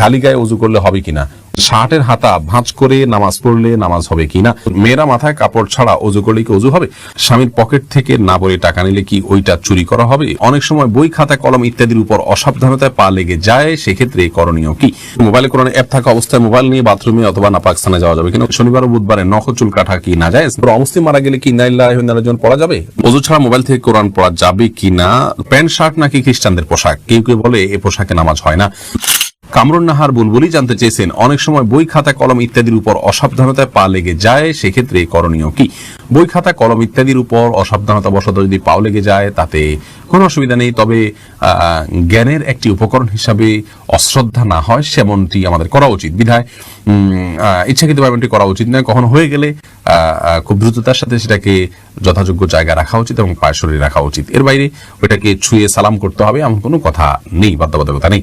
খালি গায়ে উজু করলে হবে কিনা? শার্টের হাতা ভাঁজ করে নামাজ পড়লে নামাজ হবে কিনা? মেয়েরা মাথায় কাপড় ছাড়া অজু করলে কি অজু হবে? স্বামীর পকেট থেকে না বলে টাকা নিলে কি ওইটা চুরি করা হবে? অনেক সময় বই, খাতা, কলম ইত্যাদির উপর অসাবধানতায় পা লেগে যায়, সেক্ষেত্রে করণীয় কি? মোবাইলে কোরআন অ্যাপ থাকা অবস্থায় মোবাইল নিয়ে বাথরুমে অথবা নাপাক স্থানে যাওয়া যাবে কিনা? শনিবার ও বুধবারে নখ চুল কাটা কি না যায়? অমুসলিম মারা গেলে কি নাইল্লাহ পড়া যাবে? অজু ছাড়া মোবাইল থেকে কোরআন পড়া যাবে কিনা? প্যান্ট, শার্ট নাকি খ্রিস্টানদের পোশাক? কেউ কেউ বলে এ পোশাকে নামাজ হয় না। কামরুন নাহার বুলবুলি জানতে চেয়েছেন, অনেক সময় বই খাতা, কলম ইত্যাদির উপর অসাবধানতায় পা লেগে যায়, সেক্ষেত্রে করণীয় কি? বই খাতা, কলম ইত্যাদির উপর অসাবধানতা বশত যদি পাও লেগে যায়, তাতে কোনো অসুবিধা নেই। তবে জ্ঞানের একটি উপকরণ হিসাবে অশ্রদ্ধা না হয়, সেমনটি আমাদের করা উচিত। বিধায় ইচ্ছাকৃতভাবে এমনটি করা উচিত নয়। কখনো হয়ে গেলে খুব দ্রুততার সাথে সেটাকে যথাযোগ্য জায়গা রাখা উচিত এবং পায়ে সরিয়ে রাখা উচিত। এর বাইরে ওইটাকে ছুঁয়ে সালাম করতে হবে এমন কোনো কথা নেই, বাধ্যবাধকতা নেই।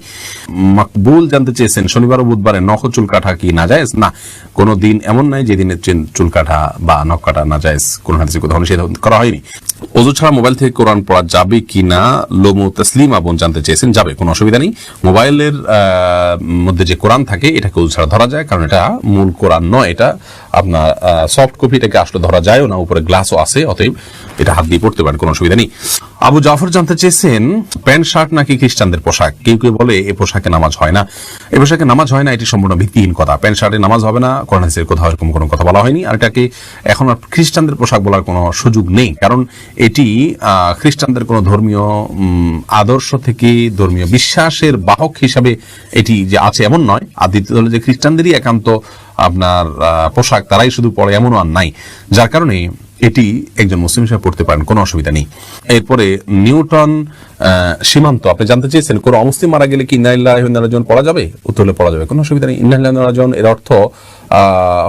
মাকবুল জানতে চেয়েছেন, শনিবার ও বুধবারে নখ চুল কাঠা কি না যায় না, কোনো দিন এমন নাই যেদিনে চুল- কাটা বা নখ কাটা না যায় কোন হাতে কোথাও নিষেধ করা হয়নি। অজু ছাড়া মোবাইল থেকে কোরআন পড়া যাবে কি না লোমো তসলিমা বোন জানতে চেয়েছেন, যাবে, কোনো অসুবিধা নেই। মোবাইলের মধ্যে যে কোরআন থাকে, এটাকে অজু ছাড়া ধরা যায়, কারণ এটা মূল কোরআন নয়, এটা আপনার সফট কপি এটাকে আসলে ধরা যায়ও না, উপরে গ্লাসও আছে, অতএব এটা হাত দিয়ে পড়তে পারেন, কোনো অসুবিধা নেই। আবু জাফর জানতে চেয়েছেন, প্যান্ট, শার্ট নাকি খ্রিস্টানদের পোশাক? কেউ কেউ বলে এ পোশাকে নামাজ হয় না। এ পোশাকে নামাজ হয় না, এটি সম্পূর্ণ ভিত্তিহীন কথা। প্যান্ট, শার্টে নামাজ হবে না, কোরআন কোথাও এরকম কোনো কথা বলা হয়নি। আর এটাকে এখন আর খ্রিস্টানদের পোশাক বলার কোনো সুযোগ নেই, কারণ এটি খ্রিস্টানদের কোনো ধর্মীয় আদর্শ থেকে ধর্মীয় বিশ্বাসের বাহক হিসাবে এটি যে আছে এমন নয়। আর দ্বিতীয় হলো যে খ্রিস্টানদেরই একান্ত আপনার পোশাক, তারাই শুধু পরে এমন আর নাই। যার কারণে এটি একজন মুসলিম হিসেবে পড়তে পারেন, কোনো অসুবিধা নেই। এরপরে নিউটন সীমান্ত, আপনি জানতে চেয়েছেন কোনো অমুসলিম মারা গেলে কি ইন্নাইল্লাহ পড়া যাবে? উত্তর হলে পড়া যাবে, কোনো অসুবিধা নেই। ইন্নাইল্লাহ এর অর্থ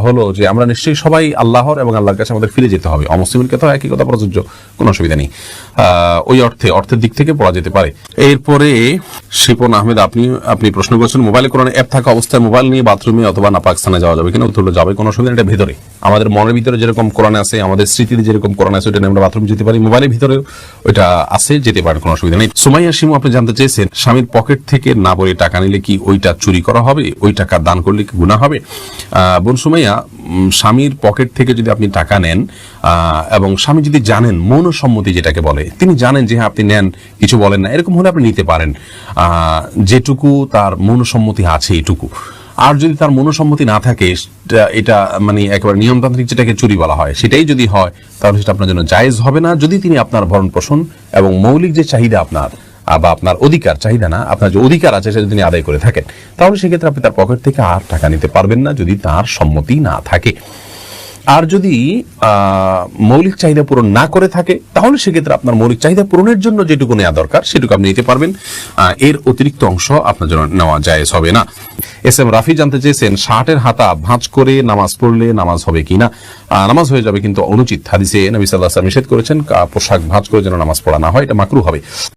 হলো যে আমরা নিশ্চয়ই সবাই আল্লাহর এবং আল্লাহর কাছে আমাদের ফিরে যেতে হবে। অমুসলিমের ক্ষেত্রে একই কথা প্রযোজ্য, কোনো অসুবিধা নেই। ওই অর্থে, অর্থের দিক থেকে পড়া যেতে পারে। এরপরে শিপন আহমেদ, আপনি আপনি প্রশ্ন করছেন, মোবাইলে কোরআন অ্যাপ থাকা অবস্থায় মোবাইল নিয়ে বাথরুমে অথবা না পাকিস্তানে যাওয়া যাবে কিনা? উত্তর যাবে, কোনো অসুবিধা এটা ভেতরে। আমাদের মনের ভিতরে যেরকম কোরআন আছে, আমাদের স্মৃতিতে যেরকম কোরআন আছে ওটা আমরা বাথরুম যেতে পারি মোবাইলের ভিতরে ওইটা আছে, যেতে পারেন, কোনো অসুবিধা নেই। সুমাইয়া শিমু আপনি জানতে চেয়েছেন, স্বামীর পকেট থেকে না বলে টাকা নিলে কি ওইটা চুরি করা হবে? ওই টাকা দান করলে কি গুণা হবে? বোন সুমাইয়া স্বামীর পকেট থেকে যদি আপনি টাকা নেন এবং স্বামী যদি জানেন, মৌনসম্মতি যেটাকে বলে, তিনি জানেন যে হ্যাঁ আপনি নেন, কিছু বলেন না, এরকম হলে আপনি নিতে পারেন। যেটুকু তার মৌনসম্মতি আছে, এটুকু। আর যদি তার মনোসম্মতি না থাকে এটা মানে একেবারে নিয়মতান্ত্রিক যেটাকে চুরি বলা হয়, সেটাই যদি হয়, তাহলে সেটা আপনার জন্য জায়েজ হবে না। যদি তিনি আপনার ভরণ পোষণ এবং মৌলিক যে চাহিদা আপনার বা আপনার অধিকার, চাহিদা না, আপনার যে অধিকার আছে সেটা তিনি আদায় করে থাকেন, তাহলে সেক্ষেত্রে আপনি তার পকেট থেকে আর টাকা নিতে পারবেন না যদি তার সম্মতি না থাকে। আর যদি মৌলিক চাহিদা পূরণ না করে থাকে, তাহলে সেক্ষেত্রে আপনার মৌলিক চাহিদা পূরণের জন্য যেটুকু নেওয়া দরকার, সেটুকু আপনি নিতে পারবেন। এর অতিরিক্ত অংশ আপনার জন্য নেওয়া জায়েজ হবে না। এস এম রাফি জানতে চেয়েছেন শার্টের হাতা ভাঁজ করে নামাজ পড়লে নামাজ হবে কিনা? আহ, নামাজ হয়ে যাবে কিন্তু অনুচিত হাদিসে নবী সাল্লাহ নিষেধ করেছেন পোশাক ভাঁজ করে যেন নামাজ পড়া না হয় এটা মাকরু হবে।